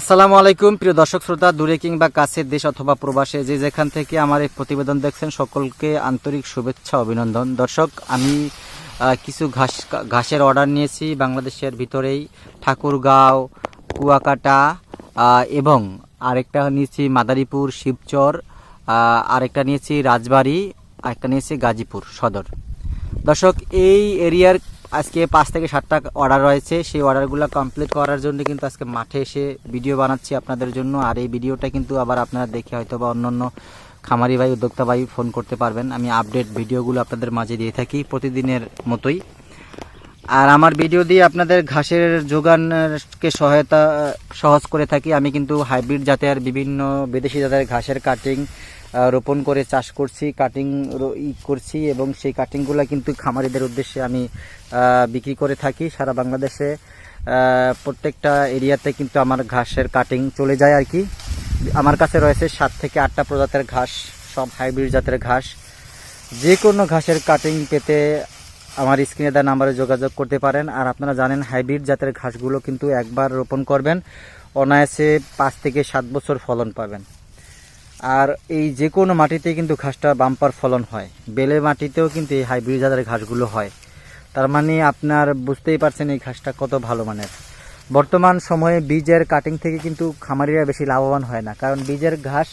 আসসালামু আলাইকুম, প্রিয় দর্শক শ্রোতা, দূরে কিংবা কাছের দেশ অথবা প্রবাসে, যে যেখান থেকে আমার এই প্রতিবেদন দেখছেন, সকলকে আন্তরিক শুভেচ্ছা, অভিনন্দন। দর্শক, আমি কিছু ঘাস, ঘাসের অর্ডার নিয়েছি বাংলাদেশের ভিতরেই, ঠাকুরগাঁও, কুয়াকাটা এবং আরেকটা নিয়েছি মাদারীপুর, শিবচর আরেকটা নিয়েছি রাজবাড়ী, আরেকটা নিয়েছি গাজীপুর সদর। দর্শক, এই এরিয়ার আজকে পাঁচ থেকে সাতটা অর্ডার রয়েছে। সেই অর্ডারগুলো কমপ্লিট করার জন্য কিন্তু আজকে মাঠে এসে ভিডিও বানাচ্ছি আপনাদের জন্য। আর এই ভিডিওটা কিন্তু আবার আপনারা দেখে হয়তো বা অন্যান্য খামারি ভাই, উদ্যোক্তা ভাই ফোন করতে পারবেন। আমি আপডেট ভিডিওগুলো আপনাদের মাঝে দিয়ে থাকি প্রতিদিনের মতোই। আর আমার ভিডিও দিয়ে আপনাদের ঘাসের যোগানকে সহায়তা, সহজ করে থাকি। আমি কিন্তু হাইব্রিড জাতের বিভিন্ন বিদেশি জাতের ঘাসের কাটিং রোপণ করে চাষ করছি কাটিং ই করছি এবং সেই কাটিংগুলো কিন্তু খামারিদের উদ্দেশ্যে আমি বিক্রি করে থাকি সারা বাংলাদেশে। প্রত্যেকটা এরিয়াতে কিন্তু আমার ঘাসের কাটিং চলে যায় আর কি। আমার কাছে রয়েছে সাত থেকে আটটা প্রজাতের ঘাস, সব হাইব্রিড জাতের ঘাস। যে কোনো ঘাসের কাটিং পেতে আমার স্ক্রিনে দেওয়া নাম্বারে যোগাযোগ করতে পারেন। আর আপনারা জানেন হাইব্রিড জাতের ঘাসগুলো কিন্তু একবার রোপণ করবেন, অনায়াসে পাঁচ থেকে সাত বছর ফলন পাবেন। আর এই যে কোনো মাটিতে কিন্তু ঘাসটা বাম্পার ফলন হয়। বেলে মাটিতেও কিন্তু এই হাইব্রিড জাতের ঘাসগুলো হয়। তার মানে আপনার বুঝতেই পারছেন এই ঘাসটা কত ভালো মানের। বর্তমান সময়ে বীজের কাটিং থেকে কিন্তু খামারিরা বেশি লাভবান হয় না। কারণ বীজের ঘাস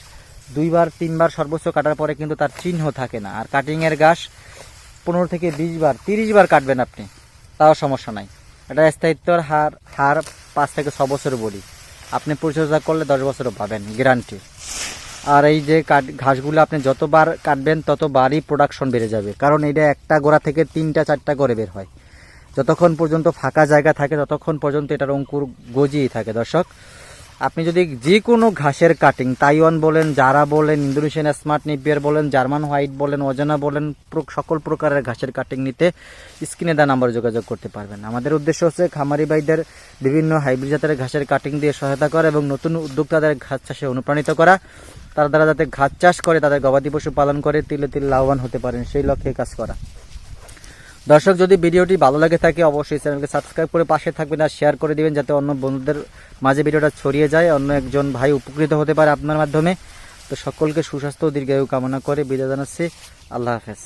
দুইবার, তিনবার সর্বোচ্চ কাটার পরে কিন্তু তার চিহ্ন থাকে না। আর কাটিংয়ের ঘাস পনেরো থেকে বিশ বার, তিরিশ বার কাটবেন আপনি। তাও সমস্যা নাই। এটা স্থায়িত্বর হার হার পাঁচ থেকে ছ বছর বলি। আপনি পরিচর্যা করলে দশ বছরও পাবেন গ্যারান্টি আর এই যে কাট ঘাসগুলো আপনি যতবার কাটবেন, ততবারই প্রোডাকশন বেড়ে যাবে। কারণ এটা একটা গোড়া থেকে তিনটা, চারটা করে বের হয়। যতক্ষণ পর্যন্ত ফাঁকা জায়গা থাকে, ততক্ষণ পর্যন্ত এটার অঙ্কুর গজিয়েই থাকে, দর্শক। আপনি যদি যে কোনো ঘাসের কাটিং তাইওয়ান বলেন জারা বলেন ইন্দোনেশিয়ান স্মার্ট নিপিয়ার বলেন জার্মান হোয়াইট বলেন, অজানা বলেন সকল প্রকারের ঘাসের কাটিং নিতে স্ক্রিনে দেওয়া নাম্বারে যোগাযোগ করতে পারবেন। আমাদের উদ্দেশ্য হচ্ছে খামারি ভাইদের বিভিন্ন হাইব্রিড জাতের ঘাসের কাটিং দিয়ে সহায়তা করা এবং নতুন উদ্যোক্তাদের ঘাস চাষে অনুপ্রাণিত করা। তারা দ্বারা যাতে ঘাস চাষ করে, তাদের গবাদি পশু পালন করে, তিলে তিলে লাভবান হতে পারেন, সেই লক্ষ্যে কাজ করা। দর্শক, যদি ভিডিওটি ভালো লাগে থাকে, অবশ্যই চ্যানেলকে সাবস্ক্রাইব করে পাশে থাকবেন আর শেয়ার করে দিবেন যাতে অন্য বন্ধুদের মাঝে ভিডিওটা ছড়িয়ে যায়, অন্য একজন ভাই উপকৃত হতে পারে আপনার মাধ্যমে। তো সকলকে সুস্বাস্থ্য দীর্ঘায়ু কামনা করে বিদায় জানাচ্ছি। আল্লাহ হাফেজ।